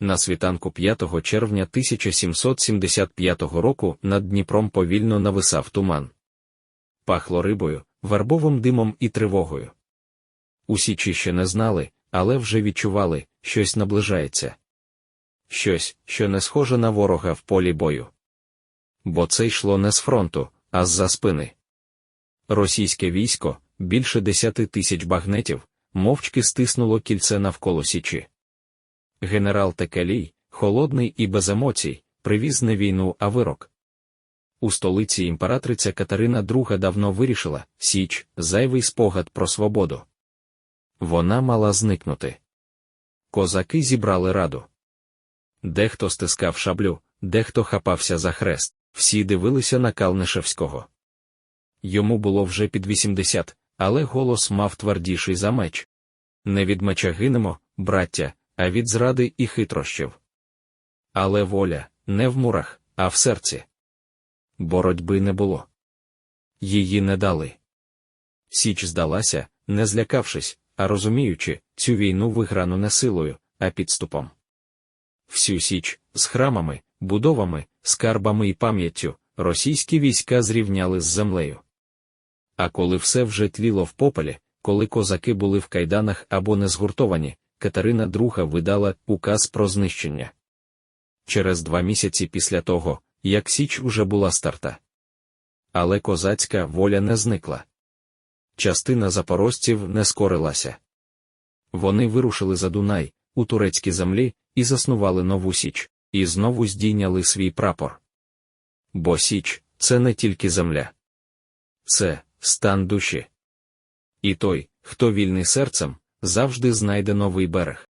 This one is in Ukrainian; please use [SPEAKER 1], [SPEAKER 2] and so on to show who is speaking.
[SPEAKER 1] На світанку 5 червня 1775 року над Дніпром повільно нависав туман. Пахло рибою, вербовим димом і тривогою. Усі ще не знали, але вже відчували, щось наближається. Щось, що не схоже на ворога в полі бою. Бо це йшло не з фронту, а з-за спини. Російське військо, більше десяти тисяч багнетів, мовчки стиснуло кільце навколо січі. Генерал Текелій, холодний і без емоцій, привіз не війну, а вирок. У столиці імператриця Катерина II давно вирішила Січ, зайвий спогад про свободу. Вона мала зникнути. Козаки зібрали раду. Дехто стискав шаблю, дехто хапався за хрест, всі дивилися на Калнишевського. Йому було вже під 80, але голос мав твердіший за меч. Не від меча гинемо, браття, а від зради і хитрощів. Але воля не в мурах, а в серці. Боротьби не було. Її не дали. Січ здалася, не злякавшись, а розуміючи, цю війну виграну не силою, а підступом. Всю Січ з храмами, будовами, скарбами і пам'яттю російські війська зрівняли з землею. А коли все вже тліло в попелі, коли козаки були в кайданах або не згуртовані, Катерина II видала указ про знищення. Через два місяці після того, як Січ уже була старта. Але козацька воля не зникла. Частина запорожців не скорилася. Вони вирушили за Дунай, у турецькій землі, і заснували нову Січ, і знову здійняли свій прапор. Бо Січ це не тільки земля. Це стан душі. І той, хто вільний серцем, завжди знайде новий берег.